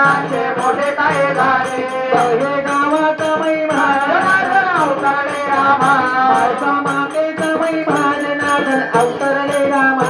आमचे मोठे काय झाले हे गावाचा महिमा जनार्दन अवतरले रामा. मातेचा महिमा जनार्दन अवतरले रामा.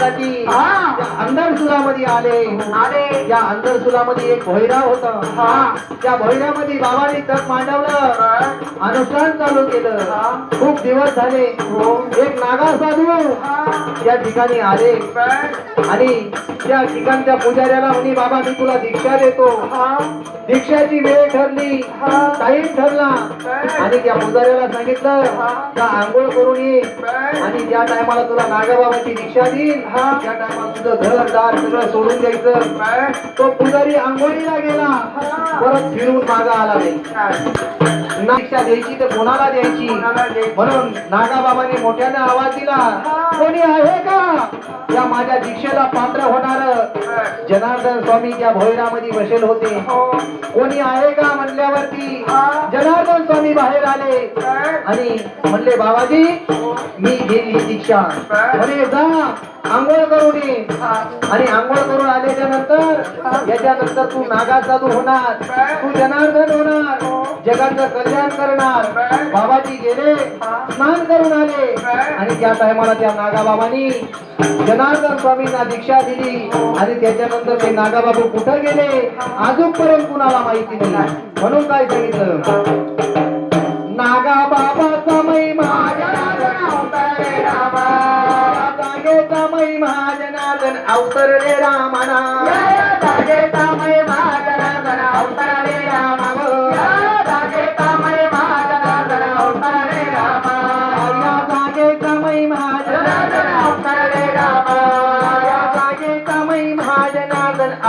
तप करण्यासाठी हा त्या अंधरसुरामध्ये आले. आले. या अंधरसुरामध्ये एक भैराव होता. हा. त्या भैरामध्ये बाबाने तप मांडवलं. अनुष्ठान चालू केलं. खूप दिवस झाले. एक नागा साधू या ठिकाणी आले. आणि त्या ठिकाणच्या पुजाऱ्याला म्हणे बाबा मी तुला दीक्षा देतो. हा दीक्षाची वेळ ठरली. टाईम ठरला. आणि त्या पुजाऱ्याला सांगितलं का आंघोळ करून ये. आणि ज्या टायमाला तुला नागाबाबाची दीक्षा देईल हा. त्या टायमाला तुझं घर दार सगळं सोडून द्यायचं पण तो पुजारी आंघोळीला गेला. परत फिरून मागा आला नाही काय? ना दीक्षा द्यायची तर कोणाला द्यायची? म्हणून नागाबाबाने मोठ्याने आवाज दिला. कोणी आहे का या माझ्या दीक्षेला पात्र होणार जनार्दन स्वामी त्या भोयरामध्ये बसेल होते. हो. कोणी आहे का म्हणल्यावरती? हा. जनार्दन स्वामी बाहेर आले. आणि म्हणले बाबाजी मी घेईल ही. दीक्षा म्हणे जा आंघोळ करून ये. हा. आणि आंघोळ करून आल्याच्यानंतर याच्यानंतर तू नागा साधू होणार. तू जनार्दन होणार. जगाचं कल्याण करणार. बाबाजी गेले. स्नान करून आले. आणि त्या टायमाला त्या नागाबाबांनी जनार्दन स्वामींना दीक्षा दिली. आणि त्याच्यानंतर नंतर ते नागाबाबू कुठं गेले? अजूनपर्यंत कुणाला माहिती नाही. म्हणून काय सांगितलं? नागाबाबाचा महिमा जनार्दन अवतरले रामा. अवतरले रामाना.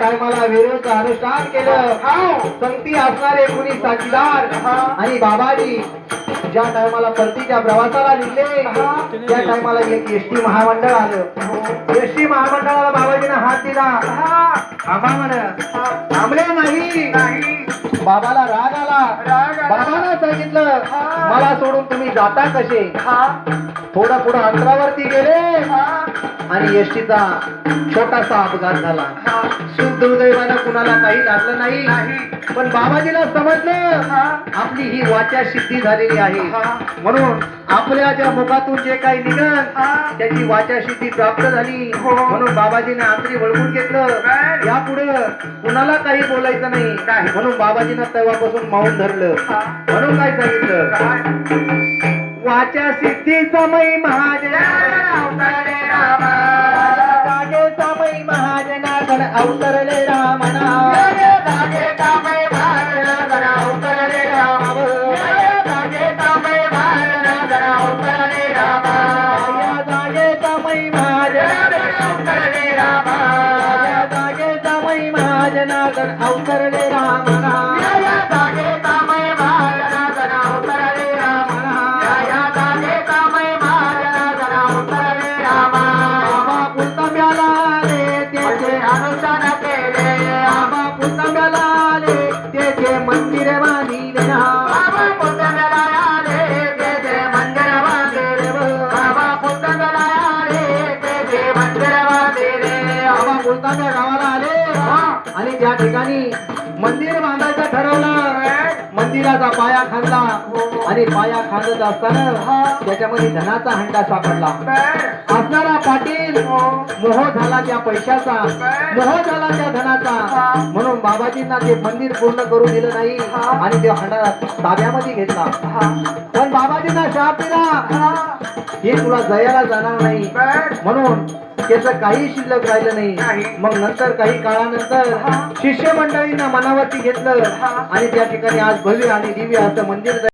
टायमाला वेरूळचं अनुष्ठान केलं. संगती असणारे कुणी साथीदार आणि बाबाजी ज्या टायमाला परतीच्या प्रवासाला निघले त्या टायमाला एक एसटी महामंडळ आलं. एसटी महामंडळाला बाबाजीने हात दिला. थांबले नाही. बाबाला राग आला. राग आला. बाबाला सांगितलं मला सोडून तुम्ही जाता कसे? थोडा पुढे अंतरावरती गेले. आणि एसटीचा छोटासा अपघात झाला सुदैवानं कुणाला काही लागलं नाही पण बाबाजीला समजलं आपली ही वाचा सिद्धी झालेली आहे म्हणून आपल्या ज्या मुखातून जे काही निघन त्याची वाचा सिद्धी प्राप्त झाली म्हणून बाबाजीने आंतरी वळवून घेतलं यापुढे कुणाला काही बोलायचं नाही म्हणून बाबाजीनं तेव्हापासून मौन धरलं म्हणून काय सांगितलं वाचा सिद्धीचा मै अवतरले अवतरले रामना. अवतरले रामा अवतरले रामा. या जागेचा मै महाजनार्दन अवतरले रामा. या जागेचा मै महाजनार्दन अवतरले रामना. आले आणि त्या ठिकाणी मंदिर बांधायचं ठरवलं मंदिराचा पाया खांदा आणि पाया खांदत असताना त्याच्यामध्ये धनाचा हंडा सापडला. असणारा पाटील मोह झाला त्या पैशाचा मोह झाला त्या धनाचा. म्हणून बाबाजींना ते मंदिर पूर्ण करू दिलं नाही आणि ते हंडा ताब्यामध्ये घेतला. पण बाबाजींना शाप दिला. हे तुला जयाला जाणार नाही. म्हणून त्याचं काही शिल्लक राहिलं नाही. मग नंतर काही काळानंतर शिष्य मंडळींना मनावरती घेतलं आणि त्या ठिकाणी आज भव्य आणि दिव्य असं मंदिर